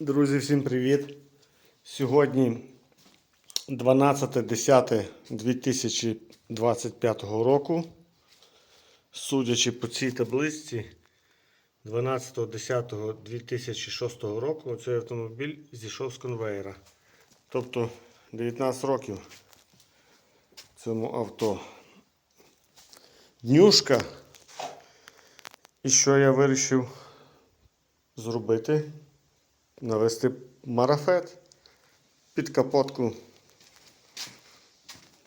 Друзі, всім привіт! Сьогодні 12.10.2025 року. Судячи по цій табличці, 12.10.2006 року цей автомобіль зійшов з конвейера. Тобто 19 років цьому авто. Днюшка. І що я вирішив зробити? Навести марафет під капотку.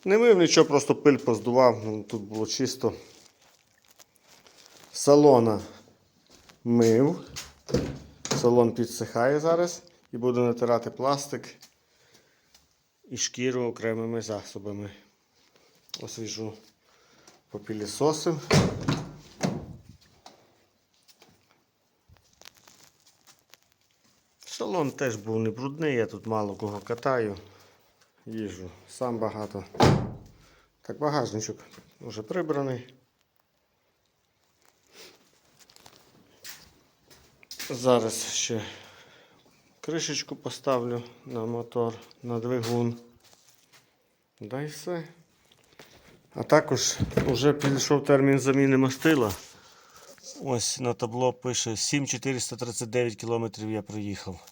Не мив нічого, просто пиль поздував, ну, тут було чисто. Салона мив. Салон підсихає зараз і буду натирати пластик і шкіру окремими засобами. Освіжу попілісосив. Салон теж був не брудний, я тут мало кого катаю, їжджу, сам багато. Так, багажничок вже прибраний. Зараз ще кришечку поставлю на мотор, на двигун. Да і все. А також вже підійшов термін заміни мастила. Ось на табло пише 7439 кілометрів я проїхав.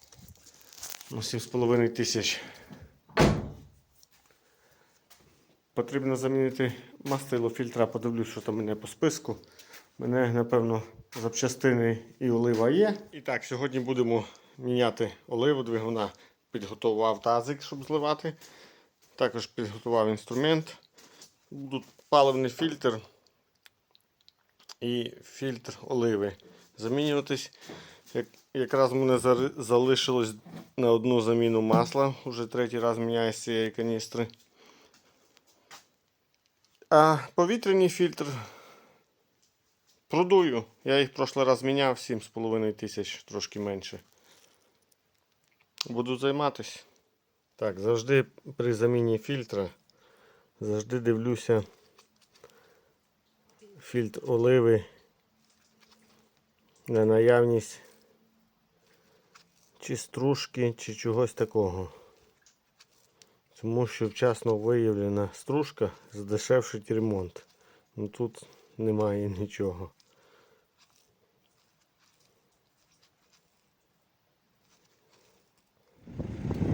Ну, 7,5 тисяч. Потрібно замінити мастило фільтра, подивлюсь, що там мене по списку. Мене, напевно, запчастини і олива є. І так, сьогодні будемо міняти оливу двигуна. Підготував тазик, щоб зливати. Також підготував інструмент. Тут паливний фільтр і фільтр оливи замінюватись. Як, якраз мене залишилось на одну заміну масла. Уже третій раз міняю з цієї каністри. А повітряний фільтр продую. Я їх в прошлий раз міняв 7,5 тисяч, трошки менше. Буду займатися. Так, завжди при заміні фільтра завжди дивлюся фільтр оливи на наявність чи стружки, чи чогось такого. Тому що вчасно виявлена стружка здешевшить ремонт. Ну тут немає нічого.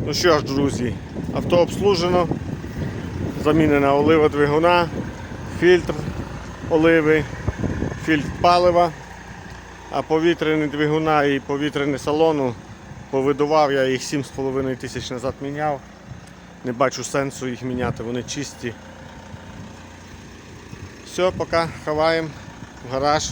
Ну що ж, друзі, авто обслужено, замінена олива двигуна, фільтр оливи, фільтр палива, а повітряний двигуна і повітряний салону повидував, я їх 7,5 тисяч назад міняв. Не бачу сенсу їх міняти, вони чисті. Все, поки ховаємо в гараж.